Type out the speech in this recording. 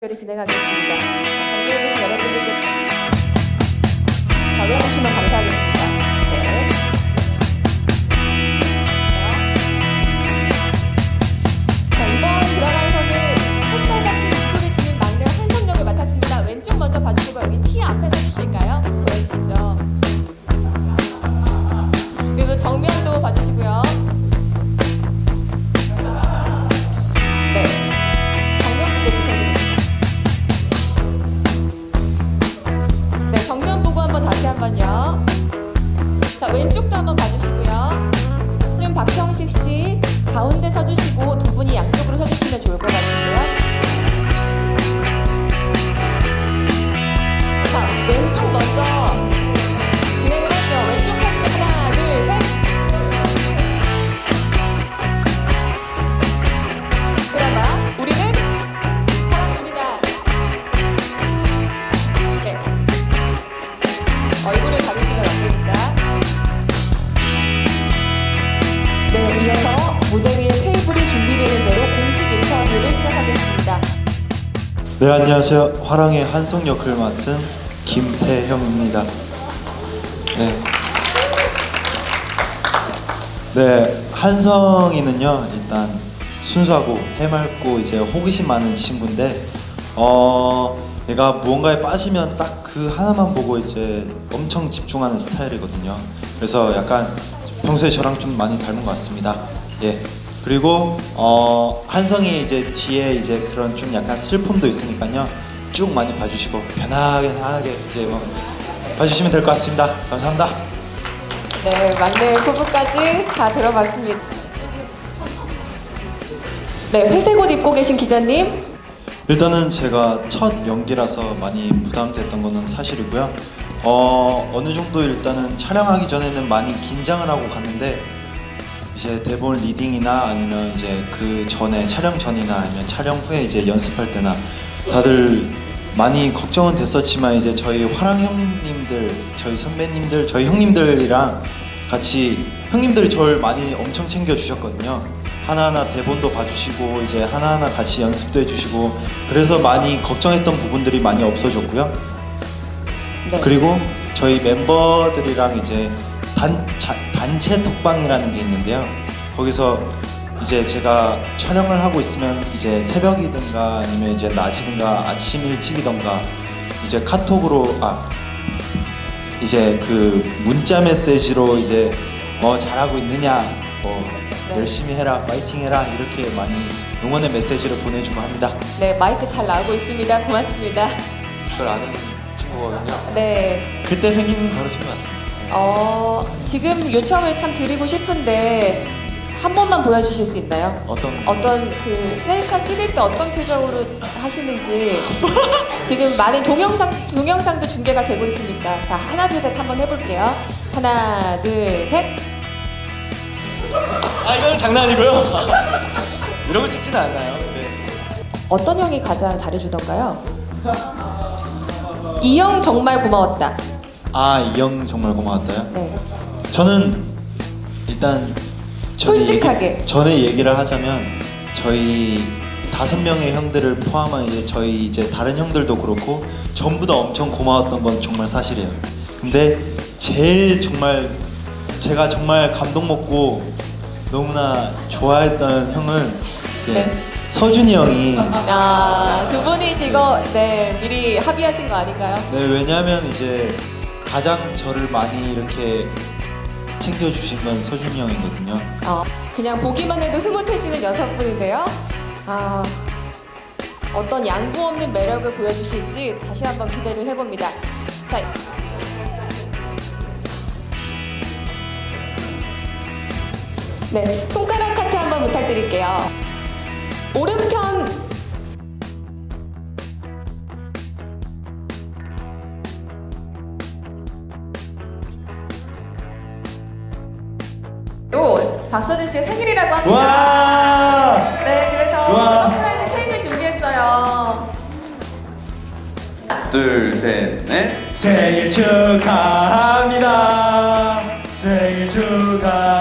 를 진행하겠습니다. 계신 여러분들께 전해 주시면 감사하겠습니다. 박형식 씨 가운데 서주시고 두 분이 양쪽으로 서주시면 좋을 것 같은데요. 자, 왼쪽 먼저 이어서 무대 위에 테이블이 준비되는 대로 공식 인터뷰를 시작하겠습니다. 네 안녕하세요 화랑의 한성 역을 맡은 김태형입니다. 네. 네 한성이는요 일단 순수하고 해맑고 이제 호기심 많은 친구인데 어 얘가 무언가에 빠지면 딱 그 하나만 보고 이제 엄청 집중하는 스타일이거든요. 그래서 약간 평소에 저랑 좀 많이 닮은 것 같습니다. 예. 그리고 어 한성이 이제 뒤에 이제 그런 좀 약간 슬픔도 있으니까요. 쭉 많이 봐주시고 편하게 편하게 이제 뭐 봐주시면 될 것 같습니다. 감사합니다. 네, 막내 후보까지 다 들어봤습니다. 네, 회색 옷 입고 계신 기자님. 일단은 제가 첫 연기라서 많이 부담됐던 거는 사실이고요. 어, 어느 정도 일단은 촬영하기 전에는 많이 긴장을 하고 갔는데 이제 대본 리딩이나 아니면 이제 그 전에 촬영 전이나 아니면 촬영 후에 이제 연습할 때나 다들 많이 걱정은 됐었지만 이제 저희 화랑 형님들, 저희 선배님들, 저희 형님들이랑 같이 형님들이 저를 많이 엄청 챙겨 주셨거든요. 하나하나 대본도 봐주시고 이제 하나하나 같이 연습도 해주시고 그래서 많이 걱정했던 부분들이 많이 없어졌고요. 네. 그리고 저희 멤버들이랑 이제 단, 자, 단체 톡방이라는 게 있는데요. 거기서 이제 제가 촬영을 하고 있으면 이제 새벽이든가 아니면 이제 낮이든가 아침 일찍이든가 이제 카톡으로 아 이제 그 문자 메시지로 이제 어 잘하고 있느냐 뭐 네. 열심히 해라 파이팅 해라 이렇게 많이 응원의 메시지를 보내주고 합니다. 네, 마이크 잘 나오고 있습니다. 고맙습니다. 그걸 아는 친구거든요. 네. 그때 생긴 버릇인 것 같습니다. 어, 지금 요청을 참 드리고 싶은데 한 번만 보여주실 수 있나요? 어떤 어떤 그 셀카 찍을 때 어떤 표정으로 하시는지 지금 많은 동영상 동영상도 중계가 되고 있으니까 자 하나 둘 셋 한번 해볼게요. 하나 둘 셋. 아 이건 장난이고요. 이런 거 찍지는 않아요. 네. 어떤 형이 가장 잘해주던가요? 이형 정말 고마웠다. 아 이형 정말 고마웠다요. 네. 저는 일단 솔직하게. 얘기, 전에 얘기를 하자면 저희 다섯 명의 형들을 포함한 이제 저희 이제 다른 형들도 그렇고 전부 다 엄청 고마웠던 건 정말 사실이에요. 근데 제일 정말 제가 정말 감동 먹고 너무나 좋아했던 형은 이제 네. 서준이 형이 아 두 분이 지금 네 미리 합의하신 거 아닌가요? 네 왜냐하면 이제 가장 저를 많이 이렇게 챙겨주신 건 서준이 형이거든요. 어, 그냥 보기만 해도 흐뭇해지는 여성분인데요. 아, 어떤 양보 없는 매력을 보여주실지 다시 한번 기대를 해봅니다. 자, 네, 손가락 카트 한번 부탁드릴게요. 오른편 로 박서준 씨의 생일이라고 합니다. 와! 네, 그래서. 서프라이즈 케이크 준비했어요. 둘, 셋, 넷. 생일 축하합니다. 생일 축하합니다.